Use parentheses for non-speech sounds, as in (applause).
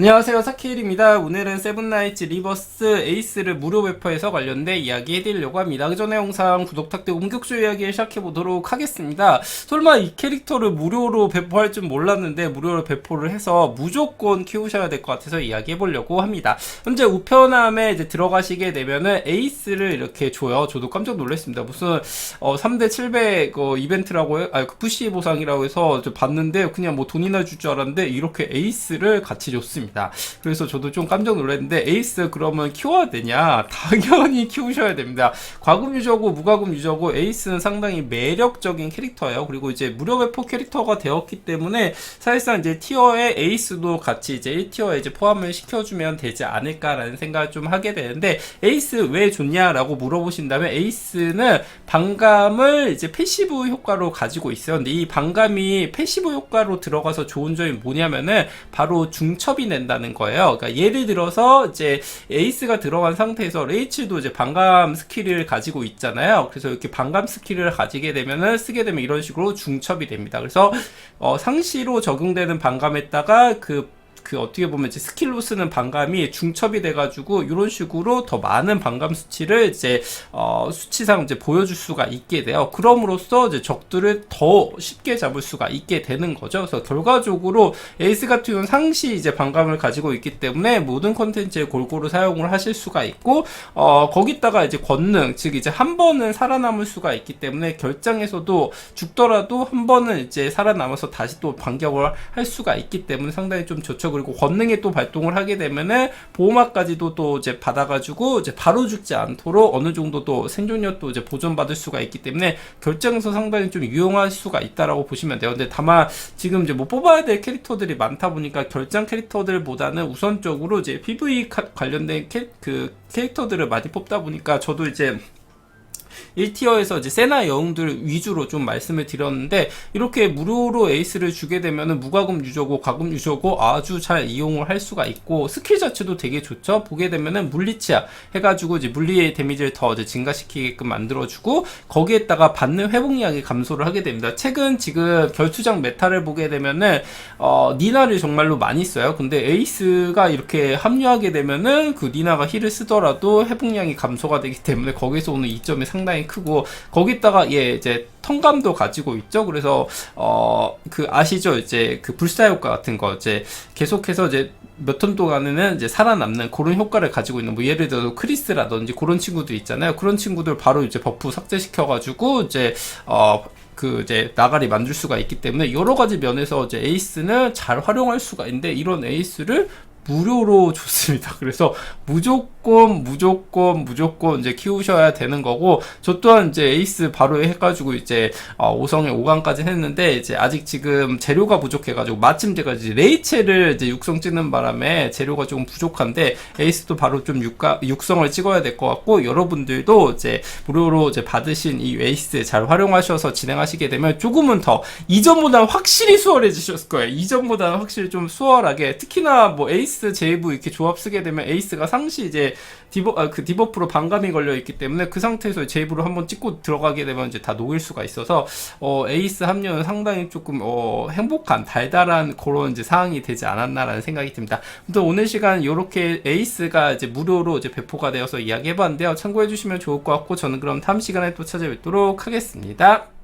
안녕하세요. 사키일입니다. 오늘은 세븐나이츠 리버스 에이스를 무료 배포해서 관련된 이야기 해드리려고 합니다. 그 전에 영상 구독 탁되고 본격적 이야기 시작해보도록 하겠습니다. 설마 이 캐릭터를 무료로 배포할 줄 몰랐는데 무료로 배포를 해서 무조건 키우셔야 될 것 같아서 이야기해보려고 합니다. 현재 우편함에 이제 들어가시게 되면은 에이스를 이렇게 줘요. 저도 깜짝 놀랐습니다. 무슨 어 3대 700 어, 이벤트라고 해, 아니 그 푸시 보상이라고 해서 저 봤는데 그냥 뭐 돈이나 줄 줄 알았는데 이렇게 에이스를 같이 줬습니다 그래서 저도 좀 깜짝 놀랐는데 에이스 그러면 키워야 되냐? (laughs) 당연히 키우셔야 됩니다. 과금 유저고 무과금 유저고 에이스는 상당히 매력적인 캐릭터예요. 그리고 이제 무료 배포 캐릭터가 되었기 때문에 사실상 이제 티어에 에이스도 같이 이제 1티어에 이제 포함을 시켜주면 되지 않을까라는 생각을 좀 하게 되는데 에이스 왜 좋냐라고 물어보신다면 에이스는 반감을 이제 패시브 효과로 가지고 있어요. 근데 이 반감이 패시브 효과로 들어가서 좋은 점이 뭐냐면은 바로 중첩이 낸다는 거예요. 그러니까 예를 들어서 이제 에이스가 들어간 상태에서 레이츠도 이제 반감 스킬을 가지고 있잖아요. 그래서 이렇게 반감 스킬을 가지게 되면은 쓰게 되면 이런 식으로 중첩이 됩니다. 그래서 어, 상시로 적용되는 반감에다가 그 그 어떻게 보면 이제 스킬로 쓰는 반감이 중첩이 돼가지고 이런 식으로 더 많은 반감 수치를 이제 어 수치상 이제 보여줄 수가 있게 돼요. 그럼으로써 이제 적들을 더 쉽게 잡을 수가 있게 되는 거죠. 그래서 결과적으로 에이스 같은 경우는 상시 이제 반감을 가지고 있기 때문에 모든 컨텐츠에 골고루 사용을 하실 수가 있고 어 거기다가 이제 권능 즉 이제 한 번은 살아남을 수가 있기 때문에 결장에서도 죽더라도 한 번은 이제 살아남아서 다시 또 반격을 할 수가 있기 때문에 상당히 좀 좋죠. 그리고 권능이 또 발동을 하게 되면은 보호막까지도 또 이제 받아가지고 이제 바로 죽지 않도록 어느 정도 또 생존력도 이제 보존받을 수가 있기 때문에 결정에서 상당히 좀 유용할 수가 있다라고 보시면 돼요. 근데 다만 지금 이제 뭐 뽑아야 될 캐릭터들이 많다 보니까 결장 캐릭터들보다는 우선적으로 이제 PV 카- 관련된 캐, 그 캐릭터들을 많이 뽑다 보니까 저도 이제 1티어에서 이제 세나 영웅들 위주로 좀 말씀을 드렸는데 이렇게 무료로 에이스를 주게 되면은 무과금 유저고 과금 유저고 아주 잘 이용을 할 수가 있고 스킬 자체도 되게 좋죠. 보게 되면은 물리치아 해가지고 이제 물리의 데미지를 더 이제 증가시키게끔 만들어주고 거기에다가 받는 회복량이 감소를 하게 됩니다. 최근 지금 결투장 메타를 보게 되면은 어, 니나를 정말로 많이 써요. 근데 에이스가 이렇게 합류하게 되면은 그 니나가 힐을 쓰더라도 회복량이 감소가 되기 때문에 거기서 오는 이점이 상당히 크고 거기다가 예 이제 턴감도 가지고 있죠. 그래서 어 그 아시죠? 이제 그 불사 효과 같은 거 이제 계속해서 이제 몇 턴 동안에는 이제 살아남는 그런 효과를 가지고 있는 뭐 예를 들어 크리스라든지 그런 친구들 있잖아요. 그런 친구들 바로 이제 버프 삭제시켜 가지고 이제 어그 이제 나가리 만들 수가 있기 때문에 여러 가지 면에서 이제 에이스는 잘 활용할 수가 있는데 이런 에이스를 무료로 (laughs) 줬습니다. 그래서 무조건 무조건 무조건 이제 키우셔야 되는 거고 저 또한 이제 에이스 바로 해가지고 이제 어, 5성에 5강까지 했는데 이제 아직 지금 재료가 부족해가지고 마침 제가 이제 레이첼을 이제 육성 찍는 바람에 재료가 조금 부족한데 에이스도 바로 좀 육가, 육성을 찍어야 될 것 같고 여러분들도 이제 무료로 이제 받으신 이 에이스 잘 활용하셔서 진행하시게 되면 조금은 더 이전보다 확실히 수월해지셨을 거예요. 이전보다 확실히 좀 수월하게 특히나 뭐 에이스 제이브 이렇게 조합 쓰게 되면 에이스가 상시 이제 디버 아, 그 디버프로 반감이 걸려 있기 때문에 그 상태에서 제이브로 한번 찍고 들어가게 되면 이제 다 녹일 수가 있어서 어 에이스 합류는 상당히 조금 어 행복한 달달한 그런 이제 상황이 되지 않았나라는 생각이 듭니다. 아무튼 오늘 시간 이렇게 에이스가 이제 무료로 이제 배포가 되어서 이야기해봤는데요. 참고해 주시면 좋을 것 같고 저는 그럼 다음 시간에 또 찾아뵙도록 하겠습니다.